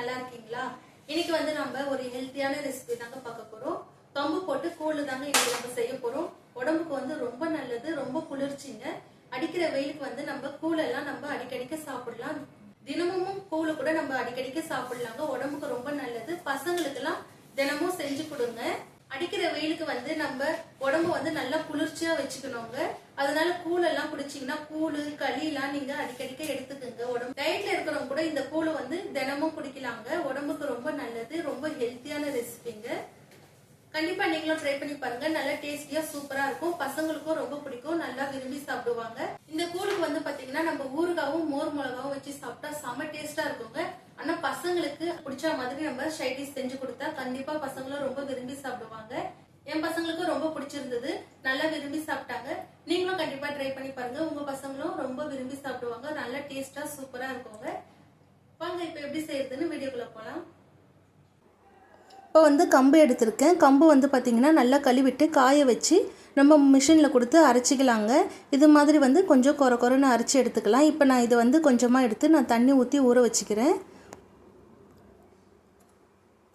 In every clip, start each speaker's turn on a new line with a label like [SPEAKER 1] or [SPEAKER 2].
[SPEAKER 1] நல்லா இருக்கீங்களா இன்னைக்கு வந்து நம்ம ஒரு ஹெல்த்தியான ரெசிபி தாங்க பார்க்க போறோம். கம்பு
[SPEAKER 2] போட்டு கூழ் தாங்க இன்னைக்கு நம்ம செய்ய போறோம். உடம்புக்கு வந்து ரொம்ப நல்லது ரொம்ப குளிர்ச்சிங்க. அடிக்கிற வெயிலுக்கு வந்து நம்ம கூழ் எல்லாம் நம்ம அடிக்கடிக்க சாப்பிடலாம். தினமும் கூழ் கூட நம்ம அடிக்கடிக்க சாப்பிடலாங்க. உடம்புக்கு ரொம்ப நல்லது. பசங்களுக்கு எல்லாம் தினமும் செஞ்சு கொடுங்க. அடிக்கிற வெயிலுக்கு வந்து நம்ம உடம்ப வந்து நல்லா குளிர்ச்சியா வச்சுக்கணுங்க. அதனால கூழ் எல்லாம் குடிச்சீங்கன்னா கூழ் களி எல்லாம் நீங்க அடிக்கடிக்க எடுத்துக்கோங்க. உடம்பு டயட்ல இருக்கிறவங்க கூட இந்த கூழை வந்து தினமும் குடிக்கலாங்க. உடம்புக்கு ரொம்ப நல்லது ரொம்ப ஹெல்த்தியான ரெசிபிங்க கண்டிப்பா நீங்களும் ட்ரை பண்ணி பாருங்க. நல்லா டேஸ்டியா சூப்பரா இருக்கும். பசங்களுக்கும் ரொம்ப பிடிக்கும். நல்லா விரும்பி சாப்பிடுவாங்க. இந்த கூழுக்கு வந்து பாத்தீங்கன்னா நம்ம ஊறுகாவும் மோர் மிளகாவும் வச்சு சாப்பிட்டா செம டேஸ்டா இருக்குங்க. ஆனா பசங்களுக்கு பிடிச்ச மாதிரி நம்ம ஷைடிஸ் செஞ்சு கொடுத்தா கண்டிப்பா பசங்களும் ரொம்ப விரும்பி சாப்பிடுவாங்க. என் பசங்களுக்கும் ரொம்ப பிடிச்சிருந்தது. நல்லா விரும்பி சாப்பிட்டாங்க. நீங்களும் கண்டிப்பா ட்ரை பண்ணி பாருங்க. உங்க பசங்களும் ரொம்ப விரும்பி சாப்பிடுவாங்க. நல்லா டேஸ்டா சூப்பரா இருக்குங்க. வாங்க இப்ப எப்படி செய்யறதுன்னு வீடியோக்குள்ள போலாம்.
[SPEAKER 1] இப்போ வந்து கம்பு எடுத்திருக்கேன். கம்பு வந்து பார்த்திங்கன்னா நல்லா கழுவிட்டு காய வச்சு நம்ம மிஷினில் கொடுத்து அரைச்சிக்கலாங்க. இது மாதிரி வந்து கொஞ்சம் குறை குறைன்னு அரைச்சி எடுத்துக்கலாம். இப்போ நான் இதை வந்து கொஞ்சமாக எடுத்து நான் தண்ணி ஊற்றி ஊற வச்சுக்கிறேன்.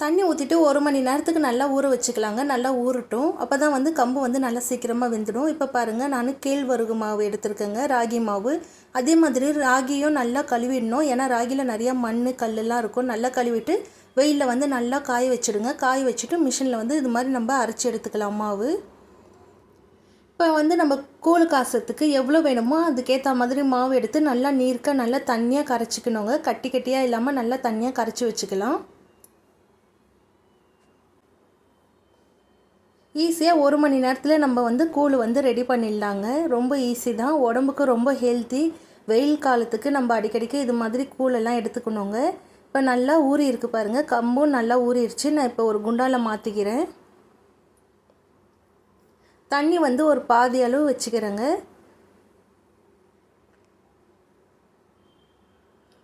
[SPEAKER 1] தண்ணி ஊற்றிட்டு ஒரு மணி நேரத்துக்கு நல்லா ஊற வச்சுக்கலாங்க. நல்லா ஊறட்டும். அப்போ தான் வந்து கம்பு வந்து நல்லா சீக்கிரமாக வெந்துடும். இப்போ பாருங்கள் நான் கேழ்வரகு மாவு எடுத்திருக்கேங்க ராகி மாவு. அதே மாதிரி ராகியும் நல்லா கழுவிடணும். ஏன்னா ராகியில் நிறையா மண் கல்லெல்லாம் இருக்கும். நல்லா கழுவிட்டு வெயிலில் வந்து நல்லா காய வச்சுடுங்க. காய வச்சுட்டு மிஷினில் வந்து இது மாதிரி நம்ம அரைச்சி எடுத்துக்கலாம் மாவு. இப்போ வந்து நம்ம கூழ் காசத்துக்கு எவ்வளோ வேணுமோ அதுக்கேற்ற மாதிரி மாவு எடுத்து நல்லா நீர்க்க நல்லா தண்ணியாக கரைச்சிக்கணுங்க. கட்டி கட்டியாக இல்லாமல் நல்லா தண்ணியாக கரைச்சி வச்சுக்கலாம். ஈஸியாக ஒரு மணி நேரத்தில் நம்ம வந்து கூழ் வந்து ரெடி பண்ணிடலாங்க. ரொம்ப ஈஸி தான். உடம்புக்கு ரொம்ப ஹெல்த்தி வெயில் காலத்துக்கு நம்ம அடிக்கடிக்கு இது மாதிரி கூழெல்லாம் எடுத்துக்கணுங்க. இப்போ நல்லா ஊறி இருக்கு பாருங்கள் கம்பும் நல்லா ஊறிடுச்சு நான் இப்போ ஒரு குண்டாவில் மாற்றிக்கிறேன் தண்ணி வந்து ஒரு பாதி அளவு வச்சுக்கிறேங்க.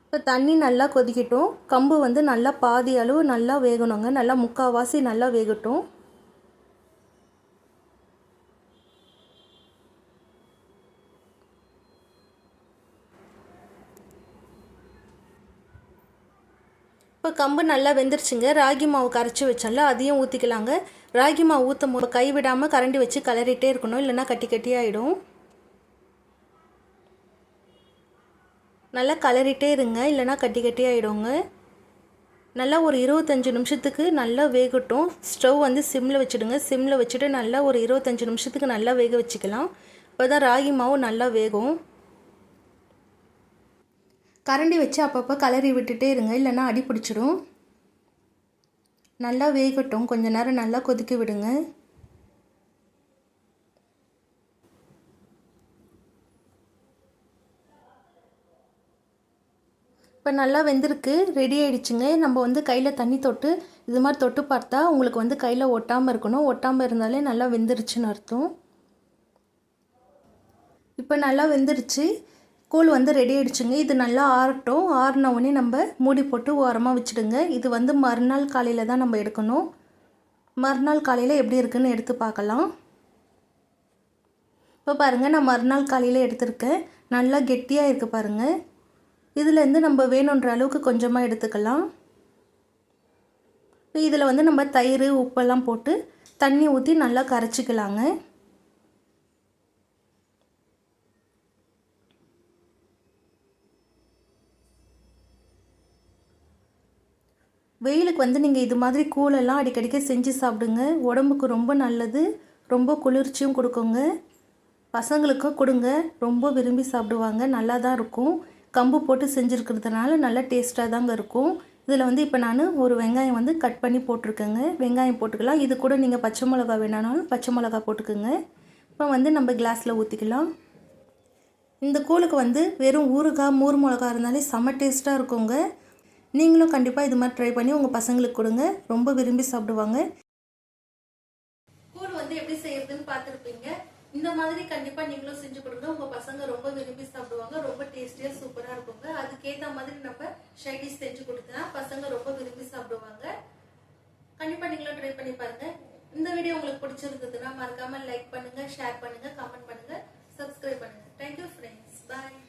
[SPEAKER 1] இப்போ தண்ணி நல்லா கொதிக்கட்டும். கம்பு வந்து நல்லா பாதி அளவு நல்லா வேகணுங்க. நல்லா முக்கால்வாசி நல்லா வேகட்டும். இப்போ கம்பு நல்லா வெந்துருச்சுங்க. ராகி மாவு கரைச்சி வச்சோம்ல அதையும் ஊற்றிக்கலாங்க ராகி மாவு ஊற்றும் போது கை விடாமல் கரண்டி வச்சு கலரிட்டே இருக்கணும். இல்லைன்னா கட்டி கட்டி ஆகிடும் நல்லா கலரிட்டே இருங்க. இல்லைன்னா கட்டி கட்டி ஆகிடுங்க நல்லா ஒரு இருபத்தஞ்சி நிமிஷத்துக்கு நல்லா வேகட்டும். ஸ்டவ் வந்து சிம்மில் வச்சுடுங்க. சிம்மில் வச்சுட்டு நல்லா ஒரு இருபத்தஞ்சி நிமிஷத்துக்கு நல்லா வேக வச்சுக்கலாம். இப்போ தான் ராகி மாவு நல்லா வேகும். கரண்டி வச்சு அப்பப்போ கலரி விட்டுட்டே இருங்க இல்லைன்னா அடி பிடிச்சிடும். நல்லா வேகட்டும். கொஞ்ச நேரம் நல்லா கொதிக்க விடுங்க. இப்போ நல்லா வெந்திருக்கு. ரெடி ஆகிடுச்சுங்க நம்ம வந்து கையில் தண்ணி தொட்டு இது மாதிரி தொட்டு பார்த்தா உங்களுக்கு வந்து கையில் ஒட்டாமல் இருக்கணும். ஒட்டாமல் இருந்தாலே நல்லா வெந்துருச்சுன்னு அர்த்தம். இப்போ நல்லா வெந்துருச்சு. கூழ் வந்து ரெடி ஆயிடுச்சுங்க. இது நல்லா ஆறட்டும். ஆறின உடனே நம்ம மூடி போட்டு ஓரமாக வச்சுடுங்க. இது வந்து மறுநாள் காலையில் தான் நம்ம எடுக்கணும். மறுநாள் காலையில் எப்படி இருக்குன்னு எடுத்து பார்க்கலாம். இப்போ பாருங்கள் நான் மறுநாள் காலையில் எடுத்திருக்கேன். நல்லா கெட்டியாக இருக்குது பாருங்கள் இதுலேருந்து நம்ம வேணுன்ற அளவுக்கு கொஞ்சமாக எடுத்துக்கலாம். இதில் வந்து நம்ம தயிர் உப்பெல்லாம் போட்டு தண்ணி ஊற்றி நல்லா கரைச்சிக்கலாங்க. வெயிலுக்கு வந்து நீங்கள் இது மாதிரி கூழெல்லாம் அடிக்கடிக்க செஞ்சு சாப்பிடுங்க. உடம்புக்கு ரொம்ப நல்லது. ரொம்ப குளிர்ச்சியும் கொடுக்குங்க. பசங்களுக்கும் கொடுங்க. ரொம்ப விரும்பி சாப்பிடுவாங்க. நல்லா தான் இருக்கும். கம்பு போட்டு செஞ்சுருக்கிறதுனால நல்லா டேஸ்ட்டாக தாங்க இருக்கும். இதில் வந்து இப்போ நான் ஒரு வெங்காயம் வந்து கட் பண்ணி போட்டிருக்கேங்க. வெங்காயம் போட்டுக்கலாம். இது கூட நீங்கள் பச்சை மிளகா வேணாலும் பச்சை மிளகா போட்டுக்கோங்க. இப்போ வந்து நம்ம கிளாஸில் ஊற்றிக்கலாம் இந்த கூழுக்கு வந்து வெறும் ஊறுகாய் மூர் மிளகா இருந்தாலே செம்ம டேஸ்ட்டாக இருக்குங்க. நீங்களும் கண்டிப்பாக இது மாதிரி ட்ரை பண்ணி உங்கள் பசங்களுக்கு கொடுங்க. ரொம்ப விரும்பி சாப்பிடுவாங்க.
[SPEAKER 2] கூழ் வந்து எப்படி செய்யறதுன்னு பார்த்துருப்பீங்க. இந்த மாதிரி கண்டிப்பா நீங்களும் செஞ்சு கொடுங்க. உங்க பசங்க ரொம்ப விரும்பி சாப்பிடுவாங்க. ரொம்ப டேஸ்டியா சூப்பரா இருக்குங்க. அதுக்கேத்த மாதிரி நம்ம ஷைடிஸ் செஞ்சு கொடுத்தா பசங்க ரொம்ப விரும்பி சாப்பிடுவாங்க. கண்டிப்பா நீங்களும் ட்ரை பண்ணி பாருங்க. இந்த வீடியோ உங்களுக்கு பிடிச்சிருந்ததுன்னா மறக்காம லைக் பண்ணுங்க ஷேர் பண்ணுங்க கமெண்ட் பண்ணுங்க. சப்ஸ்கிரைப் பண்ணுங்க. Thank you friends bye